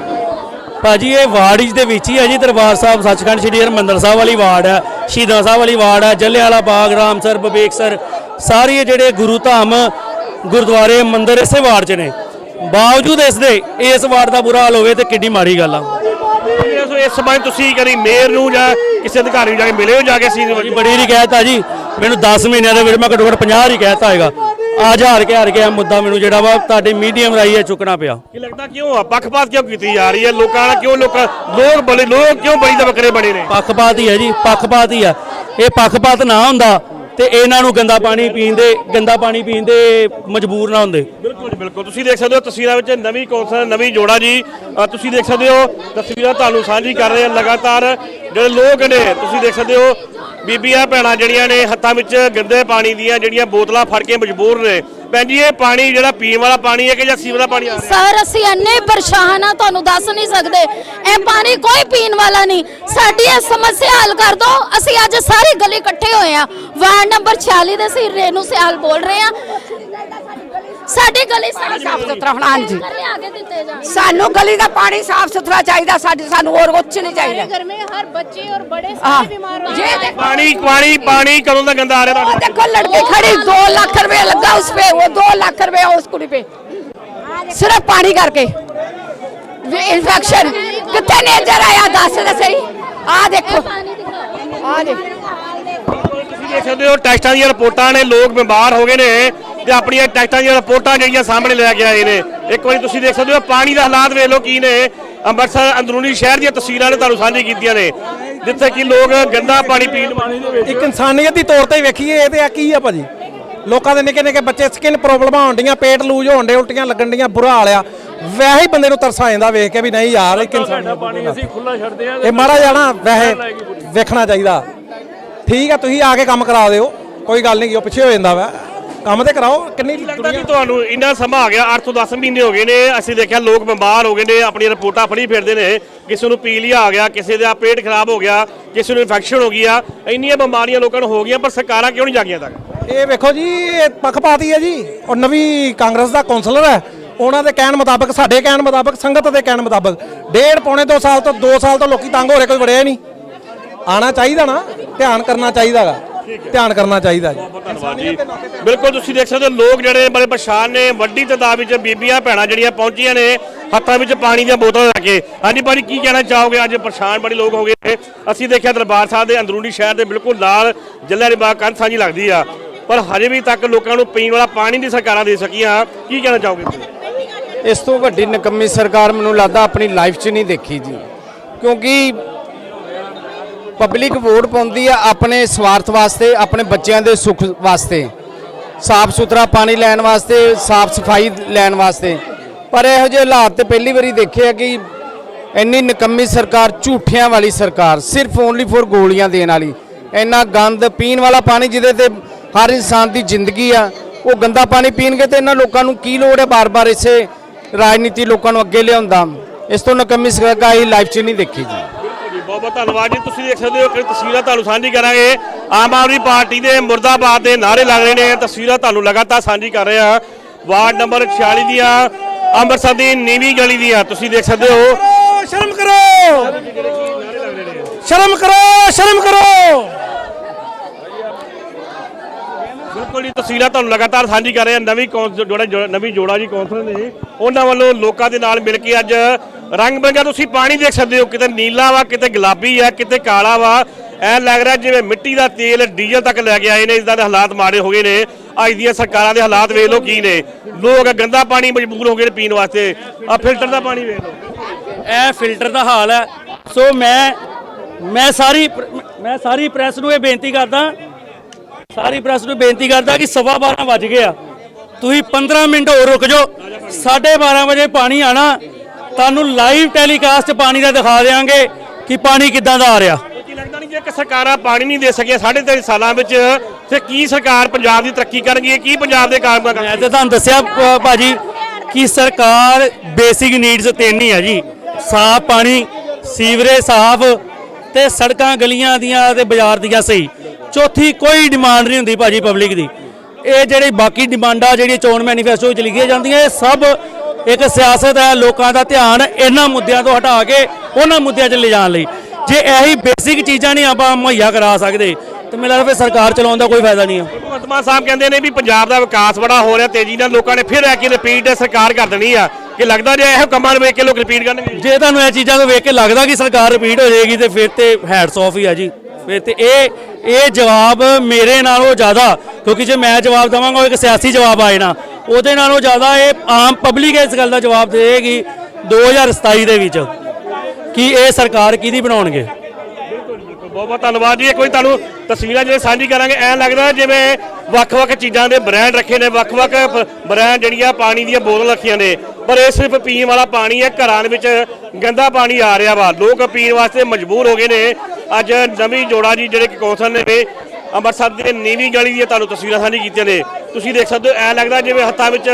ਭਾਜੀ ਇਹ ਵਾਰਡ ਇਸ ਦੇ ਵਿੱਚ ਹੀ ਹੈ ਜੀ ਦਰਬਾਰ ਸਾਹਿਬ ਸੱਚਖੰਡ ਸ੍ਰੀ ਹਰਿਮੰਦਰ ਸਾਹਿਬ ਵਾਲੀ ਵਾਰਡ ਹੈ ਸ਼ਹੀਦਾਂ ਸਾਹਿਬ ਵਾਲੀ ਵਾਰਡ ਹੈ ਜਲਿਆਂਵਾਲਾ ਬਾਗ ਰਾਮਸਰ ਬਬੇਕਸਰ ਸਾਰੇ ਇਹ ਜਿਹੜੇ ਗੁਰੂ ਧਾਮ ਗੁਰਦੁਆਰੇ ਮੰਦਿਰ ਇਸੇ ਵਾਰਡ 'ਚ ਨੇ। ਬਾਵਜੂਦ ਇਸ ਦੇ ਇਸ ਵਾਰਡ ਦਾ ਬੁਰਾ ਹਾਲ ਹੋਵੇ ਤੇ ਕਿੰਨੀ ਮਾੜੀ ਗੱਲ ਆ। ਇਸ ਇਸ ਸਮੇਂ ਤੁਸੀਂ ਕਰੀ ਮੇਅਰ ਨੂੰ ਜਾਂ ਕਿਸੇ ਅਧਿਕਾਰੀ ਨੂੰ ਜਾ ਕੇ ਮਿਲੇ ਹੋ ਜਾ ਕੇ ਸੀ ਬੜੀ ਰਿਕੈਤ ਆ ਜੀ। ਮੈਨੂੰ 10 ਮਹੀਨਿਆਂ ਦੇ ਵਿੱਚ ਮੈਂ ਘੱਟੋ ਘੱਟ 50 ਰਿਕੈਤ ਆਏਗਾ ਅੱਜ ਹਾਰ ਕੇ ਹਾਰ ਕੇ ਆ ਮੁੱਦਾ ਮੈਨੂੰ ਜਿਹੜਾ ਵਾ ਤੁਹਾਡੇ ਮੀਡੀਅਮ ਰਾਈ ਹੈ ਚੁੱਕਣਾ ਪਿਆ। ਕੀ ਲੱਗਦਾ ਕਿਉਂ ਆ? ਪੱਖਪਾਤ ਕਿਉਂ ਕੀਤੀ ਜਾ ਰਹੀ ਹੈ? ਲੋਕਾਂ ਨਾਲ ਕਿਉਂ ਲੋਕਾਂ ਲੋਕ ਬੜੇ ਲੋਕ ਕਿਉਂ ਬੜੀ ਦਾ ਬੱਕਰੇ ਬਣੇ ਨੇ? ਪੱਖਪਾਤ ਹੀ ਹੈ ਜੀ ਪੱਖਪਾਤ ਹੀ ਆ। ਇਹ ਪੱਖਪਾਤ ਨਾ ਹੁੰਦਾ ਤੇ ਇਹਨਾਂ ਨੂੰ ਗੰਦਾ ਪਾਣੀ ਪੀਣ ਦੇ ਗੰਦਾ ਪਾਣੀ ਪੀਣ ਦੇ ਮਜਬੂਰ ਨਾ ਹੁੰਦੇ। ਬਿਲਕੁਲ ਜੀ, ਬਿਲਕੁਲ। ਤੁਸੀਂ ਦੇਖ ਸਕਦੇ ਹੋ ਤਸਵੀਰਾਂ ਵਿੱਚ ਨਵੀਂ ਕੌਂਸਲ ਨਵੀਂ ਜੋੜਾ ਜੀ। ਅ, ਤੁਸੀਂ ਦੇਖ ਸਕਦੇ ਹੋ ਤਸਵੀਰਾਂ ਤੁਹਾਨੂੰ ਸਾਂਝੀ ਕਰ ਰਹੇ ਹਾਂ ਲਗਾਤਾਰ। ਜਿਹੜੇ ਲੋਕ ਨੇ ਤੁਸੀਂ ਦੇਖ ਸਕਦੇ ਹੋ ਬੀਬੀਆਂ ਭੈਣਾਂ ਜਿਹੜੀਆਂ ਨੇ ਹੱਥਾਂ ਵਿੱਚ ਗੰਦੇ ਪਾਣੀ ਦੀਆਂ ਜਿਹੜੀਆਂ ਬੋਤਲਾਂ ਫੜ ਕੇ ਮਜਬੂਰ ਨੇ। ਭੈਣ ਜੀ, ਇਹ ਪਾਣੀ ਜਿਹੜਾ ਪੀਣ ਵਾਲਾ ਪਾਣੀ ਹੈ ਕਿ ਜਾਂ ਸੀਵਰ ਦਾ ਪਾਣੀ ਆ ਸਰ ਅਸੀਂ ਇੰਨੇ ਪਰੇਸ਼ਾਨ ਆ, ਤੁਹਾਨੂੰ ਦੱਸ ਨਹੀਂ ਸਕਦੇ। ਇਹ ਪਾਣੀ ਕੋਈ ਪੀਣ ਵਾਲਾ ਨਹੀਂ। ਸਾਡੀ ਇਹ ਸਮੱਸਿਆ ਹੱਲ ਕਰ ਦਿਓ। ਅਸੀਂ ਅੱਜ ਸਾਰੀ ਗਲੀ ਇਕੱਠੇ ਹੋਏ ਆ। ਵਾਰਡ ਨੰਬਰ 46 ਦੇ ਸੀ ਰੇਨੂ ਸਿਆਲ ਬੋਲ ਰਹੇ ਆ। ਸਾਡੀ ਗਲੀ ਸਾਰੀ ਸਾਫ਼ ਸੁਥਰਾ ਹੋਣਾ, ਹਾਂਜੀ। ਲਿਆ ਕੇ ਦਿੱਤੇ ਜਾਣ ਸਾਨੂੰ ਗਲੀ ਦਾ ਪਾਣੀ ਸਾਫ਼ ਸੁਥਰਾ ਚਾਹੀਦਾ ਸਾਡੇ ਸਾਨੂੰ ਹੋਰ ਕੁਛ ਨਹੀਂ ਚਾਹੀਦਾ घर में हर बच्चे और बड़े हाँ। सारे बीमार हो ये देखो ਪਾਣੀ ਪਾਣੀ ਪਾਣੀ ਕਦੋਂ ਦਾ ਗੰਦਾ ਆ ਰਿਹਾ वो ਤੁਹਾਡੇ देखो लड़की खड़ी दो लाख रुपए लगा उस पे वो दो लाख रुपए उस कुड़ी पे सिर्फ पानी करके इन्फेक्शन कितने नेचर आया दस दे सही आ देखो आ देखो ਤੁਸੀਂ ਦੇਖ ਸਕਦੇ ਹੋ ਟੈਸਟਾਂ ਦੀਆਂ ਰਿਪੋਰਟਾਂ ਨੇ ਲੋਕ ਬਿਮਾਰ ਹੋ ਗਏ ਨੇ ਤੇ ਆਪਣੀਆਂ ਟੈਸਟਾਂ ਦੀਆਂ ਰਿਪੋਰਟਾਂ ਜਿਹੜੀਆਂ ਸਾਹਮਣੇ ਲੈ ਕੇ ਆਏ ਨੇ। ਇੱਕ ਵਾਰੀ ਤੁਸੀਂ ਦੇਖ ਸਕਦੇ ਹੋ ਪਾਣੀ ਦਾ ਹਾਲਾਤ ਵੇਖ ਲਓ ਕੀ ਨੇ। ਅੰਮ੍ਰਿਤਸਰ ਅੰਦਰੂਨੀ ਸ਼ਹਿਰ ਦੀਆਂ ਤਸਵੀਰਾਂ ਨੇ ਤੁਹਾਨੂੰ ਸਾਂਝੀ ਕੀਤੀਆਂ ਨੇ ਜਿੱਥੇ ਕਿ ਲੋਕ ਗੰਦਾ ਪਾਣੀ ਪੀਣ ਪਾਣੀ ਦੇ ਵਿੱਚ ਇੱਕ ਇਨਸਾਨੀਅਤ ਦੀ ਤੌਰ ਤੇ ਵੇਖੀਏ ਇਹ ਤੇ ਆ ਕੀ ਆ ਭਾਜੀ? ਲੋਕਾਂ ਦੇ ਨਿੱਕੇ ਨਿੱਕੇ ਬੱਚੇ ਸਕਿਨ ਪ੍ਰੋਬਲਮਾਂ ਹੋਣ ਡੀਆਂ ਪੇਟ ਲੂਜ ਹੋਣ ਡੇ ਉਲਟੀਆਂ ਲੱਗਣ ਡੀਆਂ ਬੁਰਾ ਹਾਲ ਆ। ਵੈਸੇ ਹੀ ਬੰਦੇ ਨੂੰ ਤਰਸ ਆ ਜਾਂਦਾ ਵੇਖ ਕੇ ਵੀ ਨਹੀਂ ਯਾਰ ਇੱਕ ਇਨਸਾਨੀਅਤ ਪਾਣੀ ਅਸੀਂ ਖੁੱਲਾ ਛੱਡਦੇ ਆ ਇਹ ਮਾੜਾ ਜਾਣਾ ਵੈਸੇ ਵੇਖਣਾ ਚਾਹੀਦਾ। ਠੀਕ ਆ ਤੁਸੀਂ ਆ ਕੇ ਕੰਮ ਕਰਾ ਦਿਓ ਕੋਈ ਗੱਲ ਨਹੀਂ ਉਹ ਪਿੱਛੇ ਹੋ ਜਾਂਦਾ ਵਾ। ਕੰਮ ਤੇ ਕਰਾਓ ਕਿੰਨੀ ਲੱਗਦਾ ਕਿ ਤੁਹਾਨੂੰ ਇੰਨਾ ਸਮਾਂ ਆ ਗਿਆ 8 ਤੋਂ 10 ਮਹੀਨੇ ਹੋ ਗਏ ਨੇ ਅਸੀਂ ਦੇਖਿਆ ਲੋਕ ਬਿਮਾਰ ਹੋ ਗਏ ਨੇ ਆਪਣੀਆਂ ਰਿਪੋਰਟਾਂ ਫੜੀ ਫਿਰਦੇ ਨੇ ਕਿਸੇ ਨੂੰ ਪੀਲੀਆ ਆ ਗਿਆ ਕਿਸੇ ਦਾ ਪੇਟ ਖਰਾਬ ਹੋ ਗਿਆ ਕਿਸੇ ਨੂੰ ਇਨਫੈਕਸ਼ਨ ਹੋ ਗਈ ਆ ਇੰਨੀਆਂ ਬਿਮਾਰੀਆਂ ਲੋਕਾਂ ਨੂੰ ਹੋ ਗਈਆਂ ਪਰ ਸਰਕਾਰਾਂ ਕਿਉਂ ਨਹੀਂ ਜਾਗੀਆਂ ਤੱਕ? ਇਹ ਵੇਖੋ ਜੀ ਇਹ ਪੱਖਪਾਤੀ ਹੈ ਜੀ ਉਹ ਨਵੀਂ ਕਾਂਗਰਸ ਦਾ ਕੌਂਸਲਰ ਹੈ ਉਹਨਾਂ ਦੇ ਕਹਿਣ ਮੁਤਾਬਕ ਸਾਡੇ ਕਹਿਣ ਮੁਤਾਬਕ ਸੰਗਤ ਦੇ ਕਹਿਣ ਮੁਤਾਬਕ ਡੇਢ ਪੌਣੇ 2 ਸਾਲ ਤੋਂ 2 ਸਾਲ ਤੋਂ ਲੋਕੀ ਤੰਗ ਹੋ ਰਹੇ ਕੋਈ ਵੜਿਆ ਨਹੀਂ। ਆਣਾ ਚਾਹੀਦਾ ਨਾ ਧਿਆਨ ਕਰਨਾ ਚਾਹੀਦਾਗਾ ਧਿਆਨ ਕਰਨਾ ਚਾਹੀਦਾ ਜੀ। ਧੰਨਵਾਦ ਜੀ। ਬਿਲਕੁਲ ਤੁਸੀਂ ਦੇਖ ਸਕਦੇ ਹੋ ਲੋਕ ਜਿਹੜੇ ਬੜੇ ਪਰੇਸ਼ਾਨ ਨੇ। ਵੱਡੀ ਤਾਦਾਦ ਵਿੱਚ ਬੀਬੀਆਂ ਭੈਣਾਂ ਜਿਹੜੀਆਂ ਪਹੁੰਚੀਆਂ ਨੇ ਹੱਥਾਂ ਵਿੱਚ ਪਾਣੀ ਦੀਆਂ ਬੋਤਲਾਂ ਲੈ ਕੇ। ਹਾਂਜੀ ਭਾਜੀ ਕੀ ਕਹਿਣਾ ਚਾਹੋਗੇ? ਅੱਜ ਪਰੇਸ਼ਾਨ ਬੜੇ ਲੋਕ ਹੋ ਗਏ ਅਸੀਂ ਦੇਖਿਆ ਦਰਬਾਰ ਸਾਹਿਬ ਦੇ ਅੰਦਰੂਨੀ ਸ਼ਹਿਰ ਦੇ ਬਿਲਕੁਲ ਨਾਲ ਜੱਲਿਆਂ ਦੀ ਬਾਗ ਕੰਧ ਸਾਂਝੀ ਲੱਗਦੀ ਆ। ਪਰ ਹਜੇ ਵੀ ਤੱਕ ਲੋਕਾਂ ਨੂੰ ਪੀਣ ਵਾਲਾ ਪਾਣੀ ਨਹੀਂ ਸਰਕਾਰਾਂ ਦੇ ਸਕੀਆਂ। ਕੀ ਕਹਿਣਾ ਚਾਹੋਗੇ? ਤੁਸੀਂ ਇਸ ਤੋਂ ਵੱਡੀ ਨਕੰਮੀ ਸਰਕਾਰ ਮੈਨੂੰ ਲੱਗਦਾ ਆਪਣੀ ਲਾਈਫ 'ਚ ਨਹੀਂ ਦੇਖੀ ਜੀ। ਕਿਉਂਕਿ ਪਬਲਿਕ ਵੋਟ ਪਾਉਂਦੀ ਆ ਆਪਣੇ ਸਵਾਰਥ ਵਾਸਤੇ, ਆਪਣੇ ਬੱਚਿਆਂ ਦੇ ਸੁੱਖ ਵਾਸਤੇ। ਸਾਫ਼ ਸੁਥਰਾ ਪਾਣੀ ਲੈਣ ਵਾਸਤੇ, ਸਾਫ਼ ਸਫ਼ਾਈ ਲੈਣ ਵਾਸਤੇ। ਪਰ ਇਹੋ ਜਿਹੇ ਹਾਲਾਤ ਤੇ ਪਹਿਲੀ ਵਾਰੀ ਦੇਖੇ ਆ ਕਿ ਇੰਨੀ ਨਕੰਮੀ ਸਰਕਾਰ, ਝੂਠਿਆਂ ਵਾਲੀ ਸਰਕਾਰ, ਸਿਰਫ ਓਨਲੀ ਫੋਰ ਗੋਲੀਆਂ ਦੇਣ ਵਾਲੀ। ਇੰਨਾ ਗੰਦ ਪੀਣ ਵਾਲਾ ਪਾਣੀ ਜਿਹਦੇ ਤੇ ਹਰ ਇਨਸਾਨ ਦੀ ਜ਼ਿੰਦਗੀ ਆ, ਉਹ ਗੰਦਾ ਪਾਣੀ ਪੀਣਗੇ ਤੇ ਇਹਨਾਂ ਲੋਕਾਂ ਨੂੰ ਕੀ ਲੋੜ ਹੈ ਬਾਰ-ਬਾਰ ਇਸੇ ਰਾਜਨੀਤੀ ਲੋਕਾਂ ਨੂੰ ਅੱਗੇ ਲਿਆਉਂਦਾ ਇਸ ਤੋਂ ਨਕੰਮੀ ਸਰਕਾਰ ਇਹ ਲਾਈਫ 'ਚ ਨਹੀਂ ਦੇਖੀ ਜੀ। ਬਹੁਤ ਬਹੁਤ ਧੰਨਵਾਦ ਜੀ। ਤੁਸੀਂ ਦੇਖ ਸਕਦੇ ਹੋ ਕਿ ਤਸਵੀਰਾਂ ਤੁਹਾਨੂੰ ਸਾਂਝੀ ਕਰਾਂਗੇ। ਆਮ ਆਦਮੀ ਪਾਰਟੀ ਦੇ ਮੁਰਦਾਬਾਦ ਦੇ ਨਾਰੇ ਲੱਗ ਰਹੇ ਨੇ। ਤਸਵੀਰਾਂ ਤੁਹਾਨੂੰ ਲਗਾਤਾਰ ਸਾਂਝੀ ਕਰ ਰਹੇ ਆ ਵਾਰਡ ਨੰਬਰ 46 ਦੀਆਂ, ਅੰਮ੍ਰਿਤਸਰ ਦੀ ਨੀਵੀਂ ਗਲੀ ਦੀਆਂ। ਤੁਸੀਂ ਦੇਖ ਸਕਦੇ ਹੋ। ਸ਼ਰਮ ਕਰੋ! ਸ਼ਰਮ ਕਰੋ! ਸ਼ਰਮ ਕਰੋ! ਬਿਲਕੁਲ ਜੀ ਤਸਵੀਰਾਂ ਤੁਹਾਨੂੰ ਲਗਾਤਾਰ ਸਾਂਝੀ ਕਰ ਰਹੇ ਹਾਂ, ਨਵੀਂ ਕੌਂਸ ਜੋੜਾ ਨਵੀਂ ਜੋੜਾ ਜੀ ਕੌਂਸਲ ਨੇ ਉਹਨਾਂ ਵੱਲੋਂ ਲੋਕਾਂ ਦੇ ਨਾਲ ਮਿਲ ਕੇ ਅੱਜ ਰੰਗ ਬਿਰੰਗਾ ਤੁਸੀਂ ਪਾਣੀ ਦੇਖ ਸਕਦੇ ਹੋ, ਕਿਤੇ ਨੀਲਾ ਵਾ, ਕਿਤੇ ਗੁਲਾਬੀ ਆ, ਕਿਤੇ ਕਾਲਾ ਵਾ। ਐ ਲੱਗ ਰਿਹਾ ਜਿਵੇਂ ਮਿੱਟੀ ਦਾ ਤੇਲ ਡੀਜ਼ਲ ਤੱਕ ਲੈ ਕੇ ਆਏ ਨੇ ਇਦਾਂ ਦੇ ਹਾਲਾਤ ਮਾੜੇ ਹੋ ਗਏ ਨੇ। ਅੱਜ ਦੀਆਂ ਸਰਕਾਰਾਂ ਦੇ ਹਾਲਾਤ ਵੇਖ ਲਓ ਕੀ ਨੇ। ਲੋਕ ਗੰਦਾ ਪਾਣੀ ਮਜਬੂਰ ਹੋ ਗਏ ਨੇ ਪੀਣ ਵਾਸਤੇ। ਆ ਫਿਲਟਰ ਦਾ ਪਾਣੀ ਵੇਖ ਲਓ। ਇਹ ਫਿਲਟਰ ਦਾ ਹਾਲ ਹੈ। ਸੋ ਮੈਂ ਮੈਂ ਸਾਰੀ ਮੈਂ ਸਾਰੀ ਪ੍ਰੈਸ ਨੂੰ ਇਹ ਬੇਨਤੀ ਕਰਦਾ ਸਾਰੀ ਪ੍ਰੈਸ ਨੂੰ ਬੇਨਤੀ ਕਰਦਾ ਕਿ ਸਵਾ 12 ਵੱਜ ਗਏ ਆ। ਤੁਸੀਂ 15 ਮਿੰਟ ਹੋਰ ਰੁਕ ਜਾਓ। 12:30 ਵਜੇ ਪਾਣੀ ਆਣਾ। ਤੁਹਾਨੂੰ ਲਾਈਵ ਟੈਲੀਕਾਸਟ ਪਾਣੀ ਦਾ ਦਿਖਾ ਦੇਵਾਂਗੇ ਕਿ ਪਾਣੀ ਕਿੱਦਾਂ ਦਾ ਆ ਰਿਹਾ। ਕੀ ਲੱਗਦਾ ਨਹੀਂ ਜੇ ਕਿ ਸਰਕਾਰਾਂ ਪਾਣੀ ਨਹੀਂ ਦੇ ਸਕੀਆਂ ਸਾਢੇ ਤਿੰਨ ਸਾਲਾਂ ਵਿੱਚ ਤੇ ਕੀ ਸਰਕਾਰ ਪੰਜਾਬ ਦੀ ਤਰੱਕੀ ਕਰਨਗੀ? ਕੀ ਪੰਜਾਬ ਦੇ ਕਾਰਗੁਜ਼ਾਰ ਮੈਂ ਤੇ ਤੁਹਾਨੂੰ ਦੱਸਿਆ ਭਾਜੀ ਕਿ ਸਰਕਾਰ ਬੇਸਿਕ ਨੀਡਸ ਤਿੰਨ ਹੀ ਆ ਜੀ। ਸਾਫ਼ ਪਾਣੀ ਸੀਵਰੇਜ ਸਾਫ਼ ਤੇ ਸੜਕਾਂ ਗਲੀਆਂ ਦੀਆਂ ਤੇ ਬਾਜ਼ਾਰ ਦੀਆਂ ਸਹੀ। ਚੌਥੀ ਕੋਈ ਡਿਮਾਂਡ ਨਹੀਂ ਹੁੰਦੀ ਭਾਜੀ ਪਬਲਿਕ ਦੀ। ਇਹ ਜਿਹੜੀ ਬਾਕੀ ਡਿਮਾਂਡਾਂ ਜਿਹੜੀਆਂ ਚੋਣ ਮੈਨੀਫੈਸਟੋ ਵਿੱਚ ਲਿਖੀਆਂ ਜਾਂਦੀਆਂ ਇਹ ਸਭ ਇੱਕ ਸਿਆਸਤ ਹੈ ਲੋਕਾਂ ਦਾ ਧਿਆਨ ਇਹਨਾਂ ਮੁੱਦਿਆਂ ਤੋਂ ਹਟਾ ਕੇ ਉਹਨਾਂ ਮੁੱਦਿਆਂ 'ਚ ਲਿਜਾਣ ਲਈ। ਜੇ ਇਹੀ ਬੇਸਿਕ ਚੀਜ਼ਾਂ ਨਹੀਂ ਆਪਾਂ ਮੁਹੱਈਆ ਕਰਾ ਸਕਦੇ ਤੇ ਮੈਨੂੰ ਲੱਗਦਾ ਫਿਰ ਸਰਕਾਰ ਚਲਾਉਣ ਦਾ ਕੋਈ ਫਾਇਦਾ ਨਹੀਂ ਆ। ਭਗਵੰਤ ਮਾਨ ਸਾਹਿਬ ਕਹਿੰਦੇ ਨੇ ਵੀ ਪੰਜਾਬ ਦਾ ਵਿਕਾਸ ਬੜਾ ਹੋ ਰਿਹਾ ਤੇਜ਼ੀ ਨਾਲ ਲੋਕਾਂ ਨੇ ਫਿਰ ਆ ਕੇ ਰਿਪੀਟ ਸਰਕਾਰ ਕਰ ਦੇਣੀ ਆ। ਕਿ ਲੱਗਦਾ ਜੇ ਇਹੋ ਕੰਮਾਂ ਨੂੰ ਵੇਖ ਕੇ ਲੋਕ ਰਿਪੀਟ ਕਰਨਗੇ? ਜੇ ਤੁਹਾਨੂੰ ਇਹ ਚੀਜ਼ਾਂ ਤੋਂ ਵੇਖ ਕੇ ਲੱਗਦਾ ਕਿ ਸਰਕਾਰ ਰਿਪੀਟ ਹੋ ਜਾਏਗੀ ਤੇ ਫਿਰ ਤੇ ਹੈਡਸ ਆਫ ਹੀ ਆ ਜੀ। ਫਿਰ ਤੇ ਇਹ ਇਹ ਜਵਾਬ ਮੇਰੇ ਨਾਲੋਂ ਜ਼ਿਆਦਾ, ਕਿਉਂਕਿ ਜੇ ਮੈਂ ਜਵਾਬ ਦਵਾਂਗਾ, ਉਹ ਇੱਕ ਸਿਆਸੀ ਜਵਾਬ ਆਏ ਨਾ ਉਹਦੇ ਨਾਲੋਂ ਜ਼ਿਆਦਾ ਇਹ ਆਮ ਪਬਲਿਕ ਇਸ ਗੱਲ ਦਾ ਜਵਾਬ ਦੇਗੀ 2027 ਦੇ ਵਿੱਚ, ਕਿ ਇਹ ਸਰਕਾਰ ਕਿਹਦੀ ਬਣਾਉਣਗੇ। ਬਹੁਤ ਬਹੁਤ ਧੰਨਵਾਦ ਜੀ। ਇੱਕ ਵਾਰੀ ਤੁਹਾਨੂੰ ਤਸਵੀਰਾਂ ਜਿਹੜੇ ਸਾਂਝੀ ਕਰਾਂਗੇ, ਐਂ ਲੱਗਦਾ ਜਿਵੇਂ ਵੱਖ-ਵੱਖ ਚੀਜ਼ਾਂ ਦੇ ਬ੍ਰਾਂਡ ਰੱਖੇ ਨੇ, ਵੱਖ-ਵੱਖ ਬ੍ਰਾਂਡ ਜਿਹੜੀਆਂ ਪਾਣੀ ਦੀਆਂ ਬੋਤਲ ਰੱਖੀਆਂ ਨੇ। ਪਰ ਇਹ ਸਿਰਫ ਪੀਣ ਵਾਲਾ ਪਾਣੀ ਹੈ ਘਰਾਂ ਦੇ ਵਿੱਚ ਗੰਦਾ ਪਾਣੀ ਆ ਰਿਹਾ ਵਾ। ਲੋਕ ਪੀਣ ਵਾਸਤੇ ਮਜਬੂਰ ਹੋ ਗਏ ਨੇ। ਅੱਜ ਨਵੀਂ ਜੋੜਾ ਜੀ ਜਿਹੜੇ ਕਿ ਕੌਂਸਲ ਨੇ ਵੇ ਅੰਮ੍ਰਿਤਸਰ ਦੇ ਨੀਵੀਂ ਗਲੀ ਦੀਆਂ ਤੁਹਾਨੂੰ ਤਸਵੀਰਾਂ ਸਾਂਝੀ ਕੀਤੀਆਂ ਨੇ। ਤੁਸੀਂ ਦੇਖ ਸਕਦੇ ਹੋ ਐਂ ਲੱਗਦਾ ਜਿਵੇਂ ਹੱਥਾਂ ਵਿੱਚ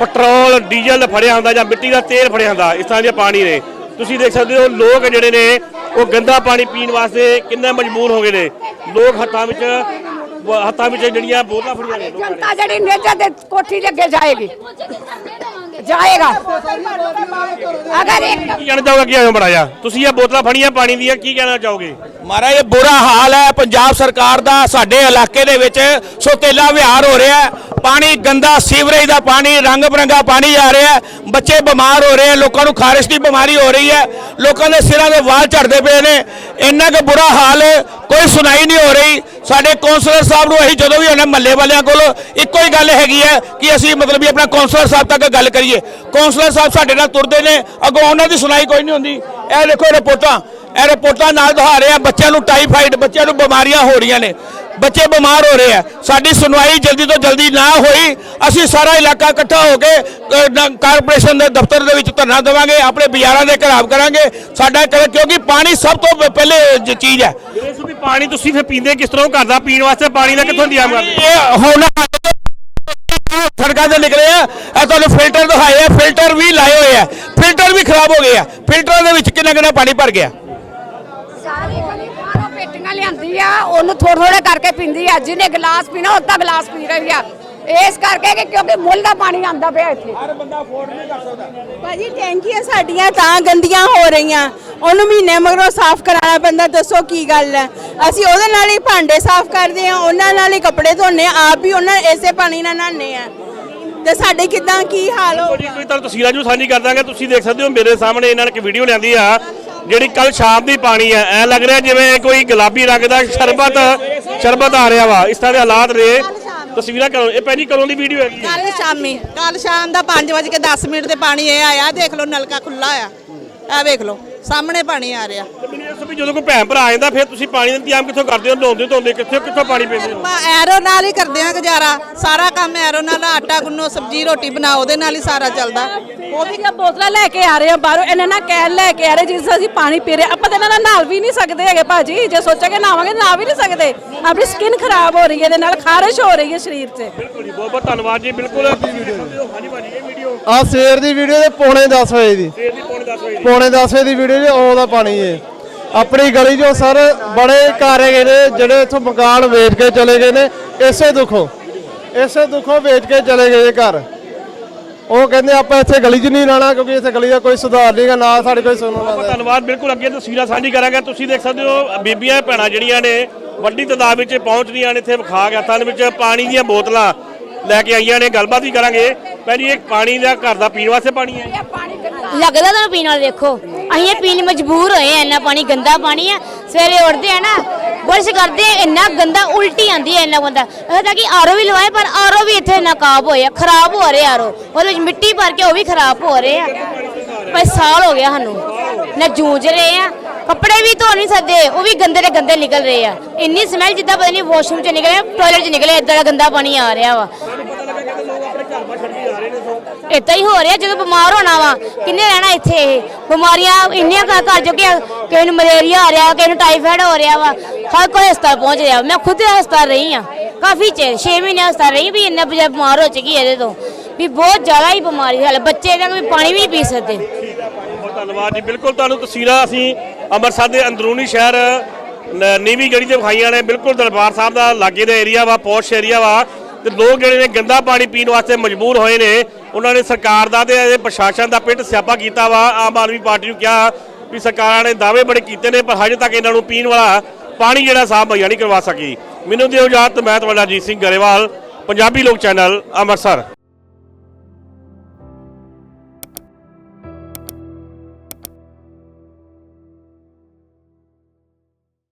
ਪੈਟਰੋਲ ਡੀਜ਼ਲ ਫੜਿਆ ਹੁੰਦਾ ਜਾਂ ਮਿੱਟੀ ਦਾ ਤੇਲ ਫੜਿਆ ਹੁੰਦਾ ਇਸ ਤਰ੍ਹਾਂ ਦੇ ਪਾਣੀ ਨੇ। ਤੁਸੀਂ ਦੇਖ ਸਕਦੇ ਹੋ ਲੋਕ ਜਿਹੜੇ ਨੇ ਉਹ ਗੰਦਾ ਪਾਣੀ ਪੀਣ ਵਾਸਤੇ ਕਿੰਨੇ ਮਜਬੂਰ ਹੋ ਗਏ ਨੇ। ਲੋਕ ਹੱਥਾਂ ਵਿੱਚ ਹੱਥਾਂ ਵਿੱਚ ਜਿਹੜੀਆਂ ਬੋਤਲਾਂ ਫੜੀਆਂ ਨੇ ਜਨਤਾ ਜਿਹੜੀ ਨੇਜਾ ਦੇ ਕੋਠੀ ਦੇ ਅੱਗੇ ਜਾਏਗੀ। ਜਾਏਗਾ। ਅਗਰ ਇੱਕ ਕੀ ਕਹਿਣਾ ਚਾਹੋਗੇ? ਕੀ ਆਇਓ ਬੜਾ ਜਾ ਤੁਸੀਂ ਇਹ ਬੋਤਲਾਂ ਫੜੀਆਂ ਪਾਣੀ ਦੀਆਂ ਕੀ ਕਹਿਣਾ ਚਾਹੋਗੇ? ਮਹਾਰਾਜ ਇਹ ਬੁਰਾ ਹਾਲ ਹੈ। ਪੰਜਾਬ ਸਰਕਾਰ ਦਾ ਸਾਡੇ ਇਲਾਕੇ ਦੇ ਵਿੱਚ ਸੋਤੇਲਾ ਵਿਹਾਰ ਹੋ ਰਿਹਾ ਹੈ। ਪਾਣੀ ਗੰਦਾ ਸੀਵਰੇਜ ਦਾ ਪਾਣੀ ਰੰਗ ਬਰੰਗਾ ਪਾਣੀ ਆ ਰਿਹਾ ਹੈ। ਬੱਚੇ ਬਿਮਾਰ ਹੋ ਰਹੇ ਹੈ। ਲੋਕਾਂ ਨੂੰ ਖਾਰਿਸ਼ ਦੀ ਬਿਮਾਰੀ ਹੋ ਰਹੀ ਹੈ। ਲੋਕਾਂ ਦੇ ਸਿਰਾਂ ਦੇ ਵਾਲ ਝੜਦੇ ਪਏ ਨੇ। ਇੰਨਾ ਕੁ ਬੁਰਾ ਹਾਲ ਹੈ, ਕੋਈ ਸੁਣਾਈ ਨਹੀਂ ਹੋ ਰਹੀ। ਸਾਡੇ ਕੌਂਸਲਰ ਸਾਹਿਬ ਨੂੰ ਅਸੀਂ ਜਦੋਂ ਵੀ ਆਉਂਦੇ ਮੱਲੇ ਵਾਲਿਆਂ ਕੋਲ ਇੱਕੋ ਹੀ ਗੱਲ ਹੈਗੀ ਹੈ ਕਿ ਅਸੀਂ ਮਤਲਬ ਵੀ ਆਪਣਾ ਕੌਂਸਲਰ ਸਾਹਿਬ ਤੱਕ ਗੱਲ ਕਰੀਏ। ਕੌਂਸਲਰ ਸਾਹਿਬ ਸਾਡੇ ਨਾਲ ਤੁਰਦੇ ਨੇ। ਅੱਗੋਂ ਉਹਨਾਂ ਦੀ ਸੁਣਾਈ ਕੋਈ ਨਹੀਂ ਹੁੰਦੀ। ਇਹ ਦੇਖੋ ਰਿਪੋਰਟਾਂ। ਇਹ ਰਿਪੋਰਟਾਂ ਨਾਲ ਦਿਖਾ ਰਹੇ ਆ। ਬੱਚਿਆਂ ਨੂੰ ਟਾਈਫਾਈਡ ਬੱਚਿਆਂ ਨੂੰ ਬਿਮਾਰੀਆਂ ਹੋ ਰਹੀਆਂ ਨੇ। ਬੱਚੇ ਬਿਮਾਰ ਹੋ ਰਹੇ ਆ। ਸਾਡੀ ਸੁਣਵਾਈ ਜਲਦੀ ਤੋਂ ਜਲਦੀ ਨਾ ਹੋਈ। ਅਸੀਂ ਸਾਰਾ ਇਲਾਕਾ ਇਕੱਠਾ ਹੋ ਕੇ ਕਾਰਪੋਰੇਸ਼ਨ ਦੇ ਦਫ਼ਤਰ ਦੇ ਵਿੱਚ ਧਰਨਾ ਦੇਵਾਂਗੇ। ਆਪਣੇ ਬਾਜ਼ਾਰਾਂ ਦੇ ਘਰਾਵ ਕਰਾਂਗੇ। ਸਾਡਾ ਕਿਉਂਕਿ ਪਾਣੀ ਸਭ ਤੋਂ ਪਹਿਲੇ ਚੀਜ਼ ਹੈ। ਪਾਣੀ ਤੁਸੀਂ ਫਿਰ ਪੀਂਦੇ ਕਿਸ ਤਰ੍ਹਾਂ ਘਰ ਦਾ ਪੀਣ ਵਾਸਤੇ ਪਾਣੀ ਦਾ ਕਿੱਥੋਂ ਇੰਤਜ਼ਾਮ ਕਰਦੇ ਇਹ ਹੁਣ ਸੜਕਾਂ ਤੇ ਨਿਕਲੇ ਆ। ਇਹ ਤੁਹਾਨੂੰ ਫਿਲਟਰ ਦਿਖਾਏ ਆ। ਫਿਲਟਰ ਵੀ ਲਾਏ ਹੋਏ ਆ। ਫਿਲਟਰ ਵੀ ਖਰਾਬ ਹੋ ਗਏ ਆ। ਫਿਲਟਰਾਂ ਦੇ ਵਿੱਚ ਕਿੰਨਾ ਕਿੰਨਾ ਪਾਣੀ ਭਰ ਗਿਆ? ਸਾਰੀ ਗਲੀ ਬਾਹਰੋਂ ਪੇਟੀਆਂ ਲਿਆਂਦੀ ਆ। ਉਹਨੂੰ ਥੋੜਾ ਥੋੜਾ ਕਰਕੇ ਪੀਂਦੀ ਆ। ਜਿਹਨੇ ਗਲਾਸ ਪੀਣਾ, ਉਹ ਤਾਂ ਗਲਾਸ ਪੀ ਰਹੀ ਆ। ਇਸ ਕਰਕੇ ਕਿ ਕਿਉਂਕਿ ਮੁੱਲ ਦਾ ਪਾਣੀ ਆਂਦਾ ਪਿਆ ਇੱਥੇ। ਭਾਜੀ ਟੈਂਕੀਆਂ ਸਾਡੀਆਂ ਤਾਂ ਗੰਦੀਆਂ ਹੋ ਰਹੀਆਂ। ਉਹਨੂੰ ਮਹੀਨੇ ਮਗਰੋਂ ਸਾਫ਼ ਕਰਾਉਣਾ ਪੈਂਦਾ ਦੱਸੋ ਕੀ ਗੱਲ ਹੈ ਅਸੀਂ ਉਹਦੇ ਨਾਲ ਹੀ ਭਾਂਡੇ ਸਾਫ਼ ਕਰਦੇ ਆ ਉਹਨਾਂ ਨਾਲ ਹੀ ਕੱਪੜੇ ਧੋਨੇ ਆਪ ਵੀ ਉਹਨਾਂ ਇਸੇ ਪਾਣੀ ਨਾਲ ਨਹਾਉਂਦੇ ਆ। ਤੇ ਸਾਡੇ ਕਿਦਾਂ ਕੀ ਹਾਲ ਹੋ ਜੀ ਕੋਈ ਤੁਹਾਨੂੰ ਤਸਵੀਰਾਂ ਜੋ ਸਾਂਝੀ ਕਰ ਦਾਂਗੇ ਤੁਸੀਂ ਦੇਖ ਸਕਦੇ ਹੋ ਮੇਰੇ ਸਾਹਮਣੇ ਇਹਨਾਂ ਨੇ ਇੱਕ ਵੀਡੀਓ ਲਿਆਂਦੀ ਆ ਜਿਹੜੀ ਕੱਲ ਸ਼ਾਮ ਦੀ ਪਾਣੀ ਆ। ਐ ਲੱਗ ਰਿਹਾ ਜਿਵੇਂ ਕੋਈ ਗੁਲਾਬੀ ਰੰਗ ਦਾ ਸ਼ਰਬਤ ਸ਼ਰਬਤ ਆ ਰਿਹਾ ਵਾ। ਇਸ ਤਰ੍ਹਾਂ ਦੇ ਹਾਲਾਤ ਨੇ। ਤਸਵੀਰਾਂ ਕਰੋ। ਇਹ ਪਹਿਲੀ ਕਦੋਂ ਦੀ ਵੀਡੀਓ ਹੈਗੀ ਹੈ? ਕੱਲ ਸ਼ਾਮੀ। ਕੱਲ ਸ਼ਾਮ ਦਾ 5 ਵਜੇ ਕੇ 10 ਮਿੰਟ ਤੇ ਪਾਣੀ ਇਹ ਆਇਆ। ਦੇਖ ਲਓ ਨਲਕਾ ਖੁੱਲਾ ਆ ਇਹ ਵੇਖ ਲਓ ਸਾਹਮਣੇ ਪਾਣੀ ਆ ਰਿਹਾ। ਤੇ ਮੈਨੂੰ ਵੀ ਜਦੋਂ ਕੋਈ ਭੈਣ ਭਰਾ ਆ ਜਾਂਦਾ ਫਿਰ ਤੁਸੀਂ ਪਾਣੀ ਦਾ ਇੰਤਜ਼ਾਮ ਕਿੱਥੋਂ ਕਰਦੇ ਹੋ? ਨਹਾਉਂਦੇ ਧੋਂਦੇ ਕਿੱਥੋਂ ਕਿੱਥੋਂ ਪਾਣੀ ਪੀਂਦੇ ਹੋ? ਆਪਾਂ ਐਰੋ ਨਾਲ ਹੀ ਕਰਦੇ ਆ ਗੁਜ਼ਾਰਾ। ਸਾਰਾ ਕੰਮ ਐਰੋ ਨਾਲ ਆਟਾ ਗੁੰਨੋ ਸਬਜ਼ੀ ਰੋਟੀ ਬਣਾਓ ਉਹਦੇ ਨਾਲ ਹੀ ਸਾਰਾ ਚੱਲਦਾ। ਉਹ ਵੀ ਕਿਆ ਬੋਤਲਾਂ ਲੈ ਕੇ ਆ ਰਹੇ ਆ ਬਾਹਰੋਂ ਇਹਨਾਂ ਨਾਲ ਕੈਨ ਲੈ ਕੇ ਆ ਰਹੇ ਜਿਸ ਅਸੀਂ ਪਾਣੀ ਪੀ ਰਹੇ ਆਪਾਂ ਤਾਂ ਇਹਨਾਂ ਨਾਲ ਨਹਾਲ ਵੀ ਨਹੀਂ ਸਕਦੇ ਹੈਗੇ ਭਾਜੀ। ਜੇ ਸੋਚਾਂਗੇ ਨਹਾਵਾਂਗੇ ਨਹਾ ਵੀ ਨਹੀਂ ਸਕਦੇ। ਆਪਣੀ ਸਕਿਨ ਖਰਾਬ ਹੋ ਰਹੀ ਹੈ ਇਹਦੇ ਨਾਲ ਖਾਰਿਸ਼ ਹੋ ਰਹੀ ਹੈ ਸਰੀਰ 'ਚ। ਬਿਲਕੁਲ ਜੀ ਬਹੁਤ ਬਹੁਤ ਧੰਨਵਾਦ ਜੀ ਬਿਲਕੁਲ। ਹਾਂਜੀ ਭਾਜੀ ਇਹ ਵੀਡੀਓ ਆ ਸਵੇਰ ਦੀ ਵੀਡੀਓ ਦੇ ਪੌਣੇ 10 ਵਜੇ ਦੀ। ਸਵੇਰ ਦੀ ਪੌਣੇ 10 ਵਜੇ ਦੀ। ਪੌਣੇ 10 ਵਜੇ ਦੀ ਵੀਡੀਓ 'ਚ ਆਉਂਦਾ ਪਾਣੀ ਏ ਆਪਣੀ ਗਲੀ 'ਚੋਂ ਸਰ ਬੜੇ ਘਰ ਹੈਗੇ ਨੇ ਜਿਹੜੇ ਇੱਥੋਂ ਮਕਾਨ ਵੇਚ ਕੇ ਚਲੇ ਗਏ ਨੇ ਇਸੇ ਦੁੱਖੋਂ ਇਸੇ ਦੁੱਖੋਂ ਵੇਚ ਕੇ ਚਲੇ ਗਏ ਘਰ। ਉਹ ਕਹਿੰਦੇ ਆਪਾਂ ਇੱਥੇ ਗਲੀ 'ਚ ਨਹੀਂ ਰਹਿਣਾ ਕਿਉਂਕਿ ਇੱਥੇ ਗਲੀ ਦਾ ਕੋਈ ਸੁਧਾਰ ਨਹੀਂਗਾ ਨਾ ਸਾਡੇ ਕੋਈ ਸੁਣਨ ਵਾਲਾ ਬਹੁਤ ਧੰਨਵਾਦ ਬਿਲਕੁਲ ਅੱਗੇ ਤਸਵੀਰਾਂ ਸਾਂਝੀ ਕਰਾਂਗੇ। ਤੁਸੀਂ ਦੇਖ ਸਕਦੇ ਹੋ ਬੀਬੀਆਂ ਭੈਣਾਂ ਜਿਹੜੀਆਂ ਨੇ ਵੱਡੀ ਤਾਦਾਦ ਵਿੱਚ ਪਹੁੰਚਦੀਆਂ ਨੇ ਇੱਥੇ ਵਿਖਾ ਗਿਆ ਹੱਥਾਂ ਦੇ ਵਿੱਚ ਪਾਣੀ ਦੀਆਂ ਬੋਤਲਾਂ ਲੈ ਕੇ ਆਈਆਂ ਨੇ। ਗੱਲਬਾਤ ਵੀ ਕਰਾਂਗੇ। ਪਹਿਲੀ ਇਹ ਪਾਣੀ ਦਾ ਘਰ ਦਾ ਪੀਣ ਵਾਸਤੇ ਪਾਣੀ ਹੈ। ਲੱਗਦਾ ਤੁਹਾਨੂੰ ਪੀਣ ਵਾਲਾ ਦੇਖੋ। ਅਸੀਂ ਇਹ ਪੀਣ ਮਜਬੂਰ ਹੋਏ ਆ ਇੰਨਾ ਪਾਣੀ ਗੰਦਾ ਪਾਣੀ ਆ। ਸਵੇਰੇ ਉੱਠਦੇ ਆ ਨਾ, ਬੁਰਸ਼ ਕਰਦੇ ਆ, ਇੰਨਾ ਗੰਦਾ ਉਲਟੀ ਆਂਦੀ ਹੈ ਇੰਨਾ ਗੰਦਾ। ਇਹ ਕਿ ਆਰੋ ਵੀ ਲਵਾਏ, ਪਰ ਆਰੋ ਵੀ ਇੱਥੇ ਨਕਾਬ ਹੋਏ ਆ, ਖਰਾਬ ਹੋ ਰਹੇ ਆਰੋ। ਉਹਦੇ ਵਿੱਚ ਮਿੱਟੀ ਭਰ ਕੇ ਉਹ ਵੀ ਖਰਾਬ ਹੋ ਰਹੇ ਆ। ਪਰ ਸਾਲ ਹੋ ਗਿਆ ਸਾਨੂੰ। ਨਾ ਜੂਝ ਰਹੇ ਆ। ਕੱਪੜੇ ਵੀ ਧੋ ਨਹੀਂ ਸਕਦੇ, ਉਹ ਵੀ ਗੰਦੇ ਦੇ ਗੰਦੇ ਨਿਕਲ ਰਹੇ ਆ। ਇੰਨੀ ਸਮੈਲ ਜਿੱਦਾਂ ਪਤਾ ਨਹੀਂ ਵਾਸ਼ਰੂਮ ਚ ਨਿਕਲਿਆ ਟਾਇਲਟ ਚ ਨਿਕਲਿਆ ਇਦਾਂ ਦਾ ਗੰਦਾ ਪਾਣੀ ਆ ਰਿਹਾ ਵਾ। ਏਦਾਂ ਹੀ ਹੋ ਰਿਹਾ, ਜਦੋਂ ਬਿਮਾਰ ਹੋਣਾ ਵਾ, ਕਿੰਨੇ ਰਹਿਣਾ ਇੱਥੇ ਇਹ? ਬਿਮਾਰੀਆਂ ਇੰਨੀਆਂ ਘਰ ਘਰ ਜੋ ਕਿਸੇ ਨੂੰ ਮਲੇਰੀਆ ਆ ਰਿਹਾ, ਕਿਸੇ ਨੂੰ ਟਾਈਫਾਇਡ ਹੋ ਰਿਹਾ ਵਾ, ਹਰ ਕੋਈ ਹਸਪਤਾਲ ਪਹੁੰਚ ਰਿਹਾ। ਮੈਂ ਖੁਦ ਹਸਪਤਾਲ ਰਹੀ ਆ, ਕਾਫੀ ਚਿਰ 6 ਮਹੀਨੇ ਹਸਪਤਾਲ ਰਹੀ ਵੀ ਇੰਨਾ ਬਿਮਾਰ ਹੋ ਚੁੱਕੀ ਇਹਦੇ ਤੋਂ, ਵੀ ਬਹੁਤ ਜ਼ਿਆਦਾ ਹੀ ਬਿਮਾਰੀ ਹਾਲ, ਬੱਚੇ ਤਾਂ ਕੋਈ ਪਾਣੀ ਵੀ ਨਹੀਂ ਪੀ ਸਕਦੇ। ਧੰਨਵਾਦ ਜੀ, ਬਿਲਕੁਲ ਤੁਹਾਨੂੰ ਤਸਵੀਰਾਂ ਅਸੀਂ ਅੰਮ੍ਰਿਤਸਰ ਦੇ ਅੰਦਰੂਨੀ ਸ਼ਹਿਰ, ਨ- ਨੀਵੀਂ ਗੜੀ ਤੇ ਵਿਖਾਈਆਂ ਨੇ, ਬਿਲਕੁਲ ਦਰਬਾਰ ਸਾਹਿਬ ਦਾ ਲਾਗੇ ਦਾ ਏਰੀਆ ਵਾ, ਪੌਸ਼ ਏਰੀਆ ਵਾ ਤੇ ਲੋਕ ਜਿਹੜੇ ਨੇ ਗੰਦਾ ਪਾਣੀ ਪੀਣ ਵਾਸਤੇ ਮਜਬੂਰ ਹੋਏ ਨੇ, ਉਹਨਾਂ ਨੇ ਸਰਕਾਰ ਦਾ ਤੇ ਪ੍ਰਸ਼ਾਸਨ ਦਾ ਪਿੱਟ ਸਿਆਪਾ ਕੀਤਾ ਵਾ। ਆਮ ਆਦਮੀ ਪਾਰਟੀ ਨੂੰ ਕਿਹਾ ਵੀ ਸਰਕਾਰਾਂ ਨੇ ਦਾਅਵੇ ਬੜੇ ਕੀਤੇ ਨੇ, ਪਰ ਹਜੇ ਤੱਕ ਇਹਨਾਂ ਨੂੰ ਪੀਣ ਵਾਲਾ ਪਾਣੀ ਜਿਹੜਾ ਸਾਫ਼ ਮੁਹੱਈਆ ਨਹੀਂ ਕਰਵਾ ਸਕੀ। ਮੈਨੂੰ ਦਿਓ ਇਜਾਜ਼ਤ, ਮੈਂ ਤੁਹਾਡਾ ਅਜੀਤ ਸਿੰਘ ਗਰੇਵਾਲ, ਪੰਜਾਬੀ ਲੋਕ ਚੈਨਲ, ਅੰਮ੍ਰਿਤਸਰ।